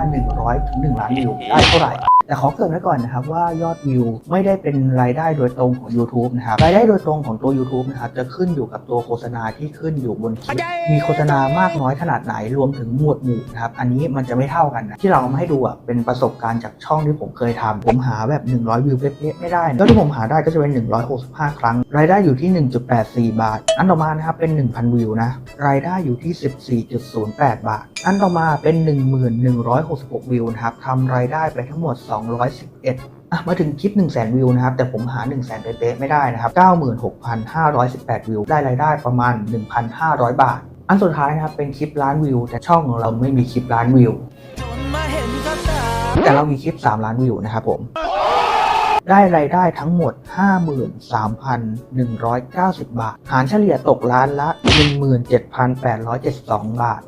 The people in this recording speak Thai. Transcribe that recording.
า100 ถึง 1 ล้านวิวได้เท่าไหร่ แต่ขอเกรินไว้ก่อนนะครับว่ายอดวิวไม่ได้เป็นรายได้โดยตรงของ YouTube นะครับรายได้โดยตรงของตัว YouTube นะครับจะขึ้นอยู่กับตัวโฆษณาที่ขึ้นอยู่บนคลิปมีโฆษณามากน้อยขนาดไหนรวมถึงหมวดหมู่นะครับอันนี้มันจะไม่เท่ากันนะที่เราเอามาให้ดูอะเป็นประสบการณ์จากช่องที่ผมเคยทำผมหาแบบ 100 วิวเป๊ะๆไม่ได้นะก็ที่ผมหาได้ก็จะเป็น 165 ครั้ง รายได้อยู่ที่ 1.84 บาท อันต่อมานะครับเป็น 1,000 วิวนะรายได้อยู่ที่ 14.08 บาท อันต่อมาเป็น 1166 วิวนะครับทำรายได้ไปทั้งหมด211อะมาถึงคลิป 1 0 0 0 0แวิวนะครับ แต่ผมหา 1 0 0 0 0เป๊ะๆไม่ได้นะครับ 96,518 วิว ได้รายได้ประมาณ 1,500 บาท อันสุดท้ายนะครับ เป็นคลิปล้านวิว แต่ช่องของเราไม่มีคลิปล้านวิว แต่เรามีคลิป 3 ล้านวิวนะครับผมได้รายได้ทั้งหมด 53,190 บาท หารเฉลี่ยตกล้านละ 17,872 บาท